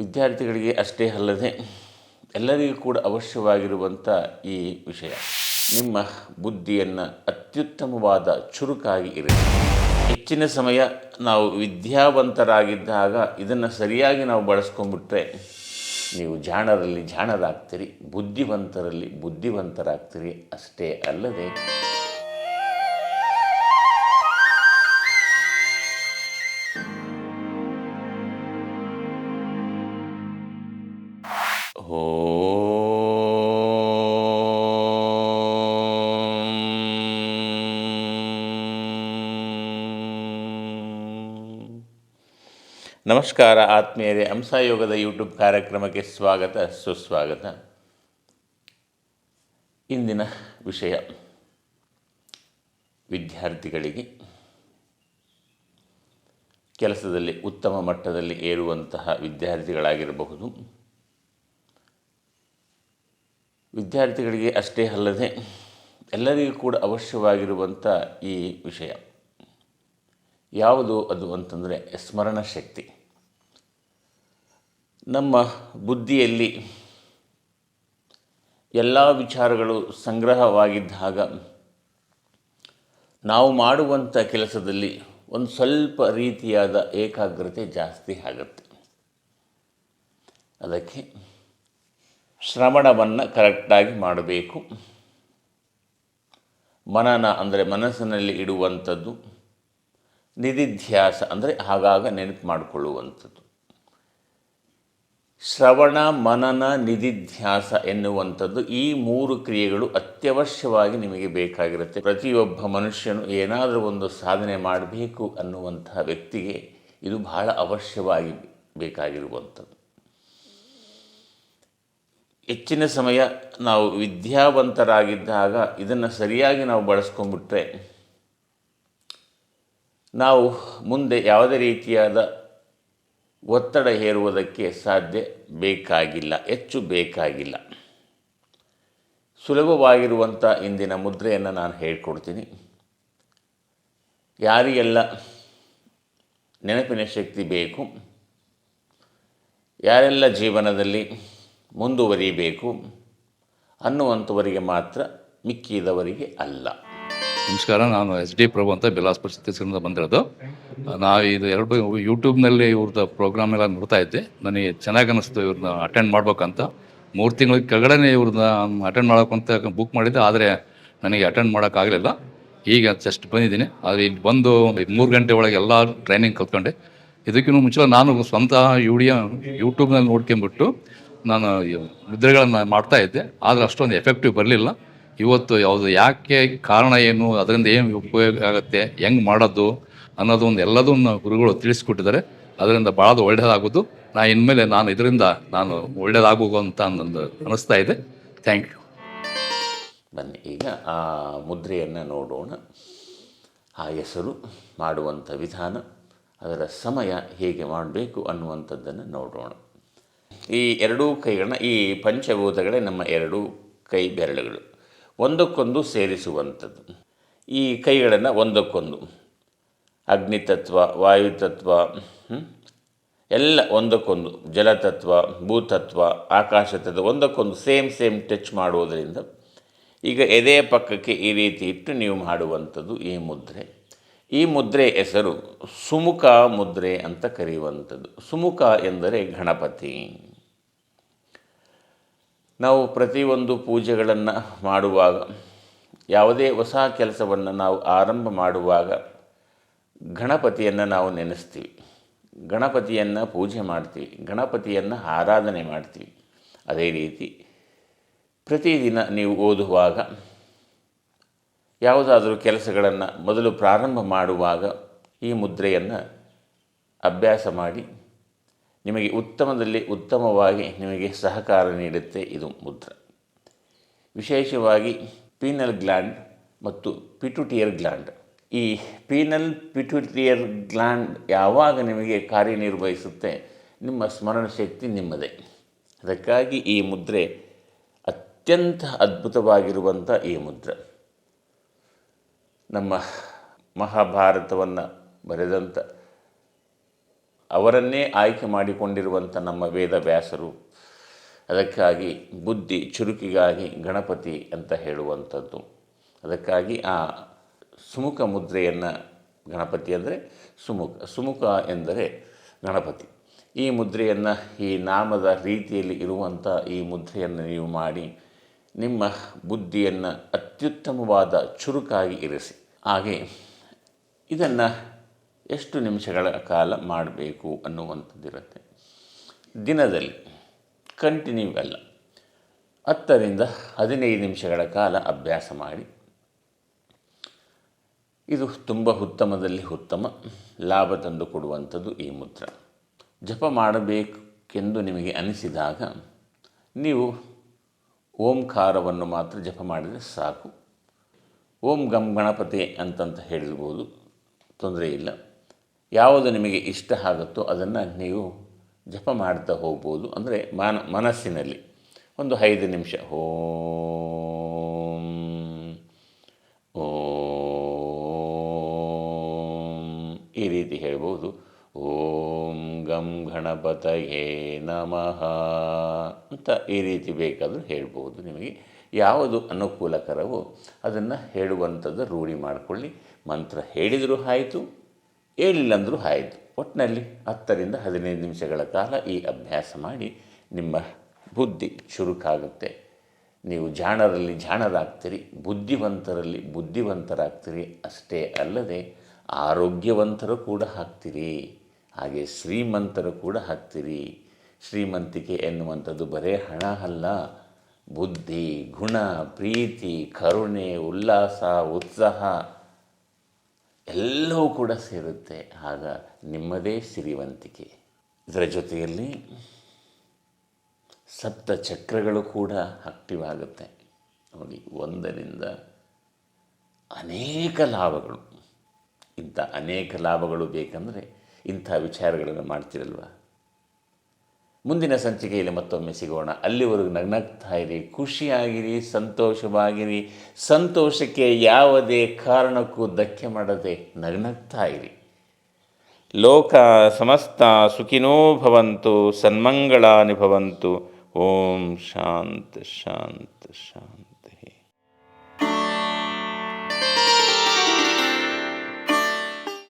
ವಿದ್ಯಾರ್ಥಿಗಳಿಗೆ ಅಷ್ಟೇ ಅಲ್ಲದೆ ಎಲ್ಲರಿಗೂ ಕೂಡ ಅವಶ್ಯವಾಗಿರುವಂಥ ಈ ವಿಷಯ. ನಿಮ್ಮ ಬುದ್ಧಿಯನ್ನು ಅತ್ಯುತ್ತಮವಾದ ಚುರುಕಾಗಿ ಇರಲಿ ಹೆಚ್ಚಿನ ಸಮಯ ನಾವು ವಿದ್ಯಾವಂತರಾಗಿದ್ದಾಗ ಇದನ್ನು ಸರಿಯಾಗಿ ನಾವು ಬಳಸ್ಕೊಂಡ್ಬಿಟ್ರೆ ನೀವು ಜಾಣರಲ್ಲಿ ಜಾಣರಾಗ್ತೀರಿ, ಬುದ್ಧಿವಂತರಲ್ಲಿ ಬುದ್ಧಿವಂತರಾಗ್ತೀರಿ. ಅಷ್ಟೇ ಅಲ್ಲದೆ ನಮಸ್ಕಾರ ಆತ್ಮೀಯರೇ ಹಂಸಾಯೋಗದ ಯೂಟ್ಯೂಬ್ ಕಾರ್ಯಕ್ರಮಕ್ಕೆ ಸ್ವಾಗತ, ಸುಸ್ವಾಗತ. ಇಂದಿನ ವಿಷಯ, ವಿದ್ಯಾರ್ಥಿಗಳಿಗೆ ಕೆಲಸದಲ್ಲಿ ಉತ್ತಮ ಮಟ್ಟದಲ್ಲಿ ಏರುವಂತಹ ವಿದ್ಯಾರ್ಥಿಗಳಾಗಿರಬಹುದು. ವಿದ್ಯಾರ್ಥಿಗಳಿಗೆ ಅಷ್ಟೇ ಅಲ್ಲದೆ ಎಲ್ಲರಿಗೂ ಕೂಡ ಅವಶ್ಯವಾಗಿರುವಂಥ ಈ ವಿಷಯ. ಯಾವುದು ಅದು ಅಂತಂದರೆ ಸ್ಮರಣ ಶಕ್ತಿ. ನಮ್ಮ ಬುದ್ಧಿಯಲ್ಲಿ ಎಲ್ಲ ವಿಚಾರಗಳು ಸಂಗ್ರಹವಾಗಿದ್ದಾಗ ನಾವು ಮಾಡುವಂಥ ಕೆಲಸದಲ್ಲಿ ಒಂದು ಸ್ವಲ್ಪ ರೀತಿಯಾದ ಏಕಾಗ್ರತೆ ಜಾಸ್ತಿ ಆಗುತ್ತೆ. ಅದಕ್ಕೆ ಶ್ರವಣವನ್ನು ಕರೆಕ್ಟಾಗಿ ಮಾಡಬೇಕು. ಮನನ ಅಂದರೆ ಮನಸ್ಸಿನಲ್ಲಿ ಇಡುವಂಥದ್ದು, ನಿಧಿಧ್ಯಾಸ ಅಂದರೆ ಆಗಾಗ ನೆನಪು ಮಾಡಿಕೊಳ್ಳುವಂಥದ್ದು. ಶ್ರವಣ, ಮನನ, ನಿಧಿಧ್ಯಾಸ ಎನ್ನುವಂಥದ್ದು ಈ ಮೂರು ಕ್ರಿಯೆಗಳು ಅತ್ಯವಶ್ಯವಾಗಿ ನಿಮಗೆ ಬೇಕಾಗಿರುತ್ತೆ. ಪ್ರತಿಯೊಬ್ಬ ಮನುಷ್ಯನು ಏನಾದರೂ ಒಂದು ಸಾಧನೆ ಮಾಡಬೇಕು ಅನ್ನುವಂತಹ ವ್ಯಕ್ತಿಗೆ ಇದು ಬಹಳ ಅವಶ್ಯವಾಗಿ ಬೇಕಾಗಿರುವಂಥದ್ದು. ಹೆಚ್ಚಿನ ಸಮಯ ನಾವು ವಿದ್ಯಾವಂತರಾಗಿದ್ದಾಗ ಇದನ್ನು ಸರಿಯಾಗಿ ನಾವು ಬಳಸ್ಕೊಂಡ್ಬಿಟ್ರೆ ನಾವು ಮುಂದೆ ಯಾವುದೇ ರೀತಿಯಾದ ಒತ್ತಡ ಹೇರುವುದಕ್ಕೆ ಸಾಧ್ಯ ಬೇಕಾಗಿಲ್ಲ, ಹೆಚ್ಚು ಬೇಕಾಗಿಲ್ಲ. ಸುಲಭವಾಗಿರುವಂಥ ಇಂದಿನ ಮುದ್ರೆಯನ್ನು ನಾನು ಹೇಳ್ಕೊಡ್ತೀನಿ. ಯಾರಿಗೆಲ್ಲ ನೆನಪಿನ ಶಕ್ತಿ ಬೇಕು, ಯಾರೆಲ್ಲ ಜೀವನದಲ್ಲಿ ಮುಂದುವರಿಬೇಕು ಅನ್ನುವಂಥವರಿಗೆ ಮಾತ್ರ ಮಿಕ್ಕಿದವರಿಗೆ ಅಲ್ಲ. ನಮಸ್ಕಾರ, ನಾನು ಎಸ್ ಡಿ ಪ್ರಭು ಅಂತ ಬಿಲಾಸ್ಪುರ್ ಛತ್ತೀಸ್ಗಢದಿಂದ ಬಂದಿರೋದು. ನಾವು ಇದು ಎರಡು ಯೂಟ್ಯೂಬ್ನಲ್ಲಿ ಇವ್ರದ್ದು ಪ್ರೋಗ್ರಾಮ್ ಎಲ್ಲ ನೋಡ್ತಾ ಇದ್ದೆ. ನನಗೆ ಚೆನ್ನಾಗಿ ಅನ್ನಿಸ್ತು ಇವ್ರನ್ನ ಅಟೆಂಡ್ ಮಾಡ್ಬೇಕಂತ. ಮೂರು ತಿಂಗಳ ಕೆಳಗಡೆ ಇವ್ರನ್ನ ಅಟೆಂಡ್ ಮಾಡೋಕ್ಕಂತ ಬುಕ್ ಮಾಡಿದ್ದೆ, ಆದರೆ ನನಗೆ ಅಟೆಂಡ್ ಮಾಡೋಕ್ಕಾಗಲಿಲ್ಲ ಈಗ ಜಸ್ಟ್ ಬಂದಿದ್ದೀನಿ. ಆದರೆ ಇಲ್ಲಿ ಬಂದು ಮೂರು ಗಂಟೆ ಒಳಗೆ ಎಲ್ಲ ಟ್ರೈನಿಂಗ್ ಕಲ್ತ್ಕೊಂಡೆ. ಇದಕ್ಕಿಂತ ಮುಂಚೆ ನಾನು ಸ್ವಂತ ಯೂಡಿಯೋ ಯೂಟ್ಯೂಬ್ನಲ್ಲಿ ನೋಡ್ಕೊಂಬಿಟ್ಟು ನಾನು ಮುದ್ರೆಗಳನ್ನು ಮಾಡ್ತಾ ಇದ್ದೆ. ಆದರೆ ಅಷ್ಟೊಂದು ಎಫೆಕ್ಟಿವ್ ಬರಲಿಲ್ಲ. ಇವತ್ತು ಯಾವುದು ಯಾಕೆ ಕಾರಣ ಏನು, ಅದರಿಂದ ಏನು ಉಪಯೋಗ ಆಗುತ್ತೆ, ಹೆಂಗೆ ಮಾಡೋದು ಅನ್ನೋದು ಒಂದು ಎಲ್ಲದನ್ನು ಗುರುಗಳು ತಿಳಿಸ್ಕೊಟ್ಟಿದ್ದಾರೆ. ಅದರಿಂದ ಭಾಳ ಒಳ್ಳೆಯದಾಗೋದು ನಾ ಇನ್ಮೇಲೆ ನಾನು ಇದರಿಂದ ನಾನು ಒಳ್ಳೇದಾಗಬೇಕು ಅಂತ ನಂದು ಅನಿಸ್ತಾ ಇದೆ. ಥ್ಯಾಂಕ್ ಯು ಬನ್ನಿ, ಈಗ ಆ ಮುದ್ರೆಯನ್ನು ನೋಡೋಣ. ಆ ಹೆಸರು ಮಾಡುವಂಥ ವಿಧಾನ, ಅದರ ಸಮಯ ಹೇಗೆ ಮಾಡಬೇಕು ಅನ್ನುವಂಥದ್ದನ್ನು ನೋಡೋಣ. ಈ ಎರಡೂ ಕೈಗಳನ್ನ, ಈ ಪಂಚಭೂತಗಳೇ ನಮ್ಮ ಎರಡೂ ಕೈ ಬೆರಳುಗಳು. ಒಂದಕ್ಕೊಂದು ಸೇರಿಸುವಂಥದ್ದು. ಈ ಕೈಗಳನ್ನು ಒಂದಕ್ಕೊಂದು. ಅಗ್ನಿತತ್ವ, ವಾಯುತತ್ವ? ಎಲ್ಲ ಒಂದಕ್ಕೊಂದು. ಜಲತತ್ವ, ಭೂತತ್ವ, ಆಕಾಶತತ್ವ, ಒಂದಕ್ಕೊಂದು. ಸೇಮ್ ಸೇಮ್ ಟಚ್ ಮಾಡುವುದರಿಂದ ಈಗ ಎದೆಯ ಪಕ್ಕಕ್ಕೆ ಈ ರೀತಿ ಇಟ್ಟು ನೀವು ಮಾಡುವಂಥದ್ದು ಈ ಮುದ್ರೆ. ಈ ಮುದ್ರೆ ಹೆಸರು ಸುಮುಖ ಮುದ್ರೆ ಅಂತ ಕರೆಯುವಂಥದ್ದು. ಸುಮುಖ ಎಂದರೆ ಗಣಪತಿ. ನಾವು ಪ್ರತಿಯೊಂದು ಪೂಜೆಗಳನ್ನು ಮಾಡುವಾಗ, ಯಾವುದೇ ಹೊಸ ಕೆಲಸವನ್ನು ನಾವು ಆರಂಭ ಮಾಡುವಾಗ ಗಣಪತಿಯನ್ನು ನಾವು ನೆನೆಸ್ತೀವಿ. ಗಣಪತಿಯನ್ನು ಪೂಜೆ ಮಾಡ್ತೀವಿ, ಗಣಪತಿಯನ್ನು ಆರಾಧನೆ ಮಾಡ್ತೀವಿ. ಅದೇ ರೀತಿ ಪ್ರತಿದಿನ ನೀವು ಓದುವಾಗ, ಯಾವುದಾದರೂ ಕೆಲಸಗಳನ್ನು ಮೊದಲು ಪ್ರಾರಂಭ ಮಾಡುವಾಗ ಈ ಮುದ್ರೆಯನ್ನು ಅಭ್ಯಾಸ ಮಾಡಿ ನಿಮಗೆ ಉತ್ತಮದಲ್ಲಿ ಉತ್ತಮವಾಗಿ ನಿಮಗೆ ಸಹಕಾರ ನೀಡುತ್ತೆ ಇದು ಮುದ್ರ. ವಿಶೇಷವಾಗಿ ಪೀನಲ್ ಗ್ಲ್ಯಾಂಡ್ ಮತ್ತು ಪಿಟುಟಿಯರ್ ಗ್ಲ್ಯಾಂಡ್. ಈ ಪೀನಲ್ ಪಿಟುಟಿಯರ್ ಗ್ಲ್ಯಾಂಡ್ ಯಾವಾಗ ನಿಮಗೆ ಕಾರ್ಯನಿರ್ವಹಿಸುತ್ತೆ? ನಿಮ್ಮ ಸ್ಮರಣ ಶಕ್ತಿ ನಿಮ್ಮದೇ. ಅದಕ್ಕಾಗಿ ಈ ಮುದ್ರೆ ಅತ್ಯಂತ ಅದ್ಭುತವಾಗಿರುವಂಥ ಈ ಮುದ್ರೆ. ನಮ್ಮ ಮಹಾಭಾರತವನ್ನು ಬರೆದಂಥ ಅವರನ್ನೇ ಆಯ್ಕೆ ಮಾಡಿಕೊಂಡಿರುವಂಥ ನಮ್ಮ ವೇದ ವ್ಯಾಸರು, ಅದಕ್ಕಾಗಿ ಬುದ್ಧಿ ಚುರುಕಿಗಾಗಿ ಗಣಪತಿ ಅಂತ ಹೇಳುವಂಥದ್ದು. ಅದಕ್ಕಾಗಿ ಆ ಸುಮುಖ ಮುದ್ರೆಯನ್ನು ಗಣಪತಿ ಅಂದರೆ ಸುಮುಖ ಸುಮುಖ ಎಂದರೆ ಗಣಪತಿ. ಈ ಮುದ್ರೆಯನ್ನು, ಈ ನಾಮದ ರೀತಿಯಲ್ಲಿ ಇರುವಂಥ ಈ ಮುದ್ರೆಯನ್ನು ನೀವು ಮಾಡಿ, ನಿಮ್ಮ ಬುದ್ಧಿಯನ್ನು ಅತ್ಯುತ್ತಮವಾದ ಚುರುಕಾಗಿ ಇರಿಸಿ. ಹಾಗೆ ಇದನ್ನು ಎಷ್ಟು ನಿಮಿಷಗಳ ಕಾಲ ಮಾಡಬೇಕು ಅನ್ನುವಂಥದ್ದಿರುತ್ತೆ. ದಿನದಲ್ಲಿ ಕಂಟಿನ್ಯೂ ಅಲ್ಲ ಹತ್ತರಿಂದ ಹದಿನೈದು ನಿಮಿಷಗಳ ಕಾಲ ಅಭ್ಯಾಸ ಮಾಡಿ. ಇದು ತುಂಬ ಉತ್ತಮದಲ್ಲಿ ಉತ್ತಮ ಲಾಭ ತಂದು ಕೊಡುವಂಥದ್ದು ಈ ಮುದ್ರ. ಜಪ ಮಾಡಬೇಕೆಂದು ನಿಮಗೆ ಅನಿಸಿದಾಗ ನೀವು ಓಂಕಾರವನ್ನು ಮಾತ್ರ ಜಪ ಮಾಡಿದರೆ ಸಾಕು. ಓಂ ಗಂ ಗಣಪತಿ ಅಂತಂತ ಹೇಳಿರ್ಬೋದು. ತೊಂದರೆ ಇಲ್ಲ. ಯಾವುದು ನಿಮಗೆ ಇಷ್ಟ ಆಗುತ್ತೋ ಅದನ್ನು ನೀವು ಜಪ ಮಾಡ್ತಾ ಹೋಗ್ಬೋದು. ಅಂದರೆ ಮಾನ, ಮನಸ್ಸಿನಲ್ಲಿ. ಒಂದು ಐದು ನಿಮಿಷ. ಓಂ ಓಂ ಈ ರೀತಿ ಹೇಳ್ಬೋದು. ಓಂ ಗಂ ಗಣಪತಯೇ ನಮಃ ಅಂತ ಈ ರೀತಿ ಬೇಕಾದರೂ ಹೇಳ್ಬೋದು ನಿಮಗೆ. ಯಾವುದು ಅನುಕೂಲಕರವೋ ಅದನ್ನು ಹೇಳುವಂಥದ್ದು ರೂಢಿ ಮಾಡಿಕೊಳ್ಳಿ. ಮಂತ್ರ ಹೇಳಿದರೂ ಆಯಿತು. ಹೇಳಿಲ್ಲ ಅಂದರೂ ಆಯಿತು. ಒಟ್ಟಿನಲ್ಲಿ ಹತ್ತರಿಂದ ಹದಿನೈದು ನಿಮಿಷಗಳ ಕಾಲ ಈ ಅಭ್ಯಾಸ ಮಾಡಿ ನಿಮ್ಮ ಬುದ್ಧಿ ಚುರುಕಾಗುತ್ತೆ ನೀವು ಜಾಣರಲ್ಲಿ ಜಾಣರಾಗ್ತೀರಿ, ಬುದ್ಧಿವಂತರಲ್ಲಿ ಬುದ್ಧಿವಂತರಾಗ್ತೀರಿ ಅಷ್ಟೇ ಅಲ್ಲದೆ ಆರೋಗ್ಯವಂತರು ಕೂಡ ಹಾಕ್ತೀರಿ ಹಾಗೆ ಶ್ರೀಮಂತರು ಕೂಡ ಹಾಕ್ತೀರಿ ಶ್ರೀಮಂತಿಕೆ ಎನ್ನುವಂಥದ್ದು ಬರೇ ಹಣ ಅಲ್ಲ. ಬುದ್ಧಿ, ಗುಣ, ಪ್ರೀತಿ, ಕರುಣೆ, ಉಲ್ಲಾಸ, ಉತ್ಸಾಹ ಎಲ್ಲವೂ ಕೂಡ ಸೇರುತ್ತೆ. ಆಗ ನಿಮ್ಮದೇ ಸಿರಿವಂತಿಕೆ. ಇದರ ಜೊತೆಯಲ್ಲಿ ಸಪ್ತ ಚಕ್ರಗಳು ಕೂಡ ಆಕ್ಟಿವ್ ಆಗುತ್ತೆ. ನೋಡಿ, ಒಂದರಿಂದ ಅನೇಕ ಲಾಭಗಳು. ಇಂಥ ಅನೇಕ ಲಾಭಗಳು ಬೇಕಂದರೆ ಇಂಥ ವಿಚಾರಗಳನ್ನು ಮಾಡ್ತಿರಲ್ವ? ಮುಂದಿನ ಸಂಚಿಕೆಯಲ್ಲಿ ಮತ್ತೊಮ್ಮೆ ಸಿಗೋಣ. ಅಲ್ಲಿವರೆಗೂ ನಗ್ನಗ್ತಾ ಇರಿ ಖುಷಿಯಾಗಿರಿ, ಸಂತೋಷವಾಗಿರಿ. ಸಂತೋಷಕ್ಕೆ ಯಾವುದೇ ಕಾರಣಕ್ಕೂ ಧಕ್ಕೆ ಮಾಡದೆ ನಗ್ನಗ್ತಾ ಇರಿ ಲೋಕ ಸಮಸ್ತ ಸುಖಿನೋ ಭವಂತು, ಸನ್ಮಂಗಳಾನಿ ಭವಂತು. ಓಂ ಶಾಂತ ಶಾಂತ ಶಾಂತ.